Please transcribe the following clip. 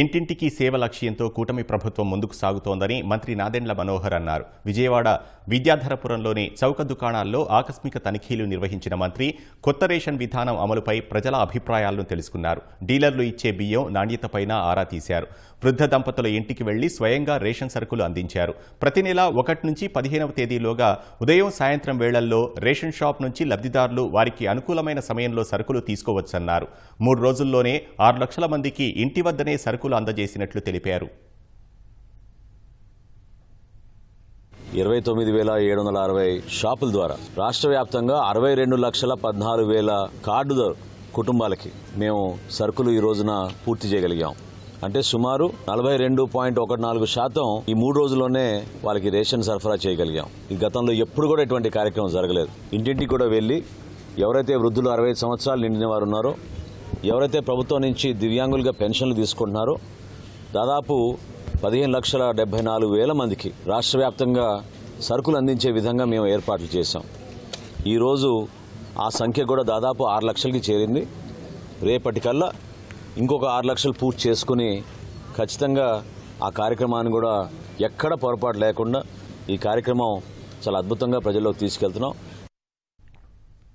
ఇంటింటికి సేవ లక్ష్యంతో కూటమి ప్రభుత్వం ముందుకు సాగుతోందని మంత్రి నాదెండ్ల మనోహర్ అన్నారు. విజయవాడ విద్యాధరపురంలోని చౌక దుకాణాల్లో ఆకస్మిక తనిఖీలు నిర్వహించిన మంత్రి కొత్త రేషన్ విధానం అమలుపై ప్రజల అభిప్రాయాలను తెలుసుకున్నారు. డీలర్లు ఇచ్చే బియ్యం నాణ్యతపైన ఆరా తీశారు. వృద్ధ దంపతుల ఇంటికి వెళ్ళి స్వయంగా రేషన్ సరుకులు అందించారు. ప్రతి నెల ఒకటి నుంచి పదిహేనవ తేదీలోగా ఉదయం సాయంత్రం వేళల్లో రేషన్ షాప్ నుంచి లబ్ధిదారులు వారికి అనుకూలమైన సమయంలో సరుకులు తీసుకోవచ్చన్నారు. మూడు రోజుల్లోనే ఆరు లక్షల మందికి ఇంటి వద్దనే సరుకులు అందజేసినట్లు తెలిపారు. ఇరవై తొమ్మిది వేల ఏడు వందల అరవై షాపుల ద్వారా రాష్ట్ర వ్యాప్తంగా అరవై రెండు లక్షల పద్నాలుగు వేల కార్డు కుటుంబాలకి మేము సరుకులు ఈ రోజున పూర్తి చేయగలిగాం. అంటే సుమారు నలభై రెండు పాయింట్ ఒకటి నాలుగు శాతం ఈ మూడు రోజుల్లోనే వాళ్ళకి రేషన్ సరఫరా చేయగలిగాం. ఈ గతంలో ఎప్పుడు కూడా ఇటువంటి కార్యక్రమం జరగలేదు. ఇంటింటికి కూడా వెళ్ళి ఎవరైతే వృద్ధులు అరవై సంవత్సరాలు నిండిన వారు ఉన్నారో ఎవరైతే ప్రభుత్వం నుంచి దివ్యాంగులుగా పెన్షన్లు తీసుకుంటున్నారో దాదాపు పదిహేను లక్షల డెబ్బై నాలుగు వేల మందికి రాష్ట్ర వ్యాప్తంగా సరుకులు అందించే విధంగా మేము ఏర్పాట్లు చేశాం. ఈరోజు ఆ సంఖ్య కూడా దాదాపు ఆరు లక్షలకి చేరింది. రేపటికల్లా ఇంకొక ఆరు లక్షలు పూర్తి చేసుకుని ఖచ్చితంగా ఆ కార్యక్రమాన్ని కూడా ఎక్కడ పొరపాటు లేకుండా ఈ కార్యక్రమం చాలా అద్భుతంగా ప్రజల్లోకి తీసుకెళ్తున్నాం.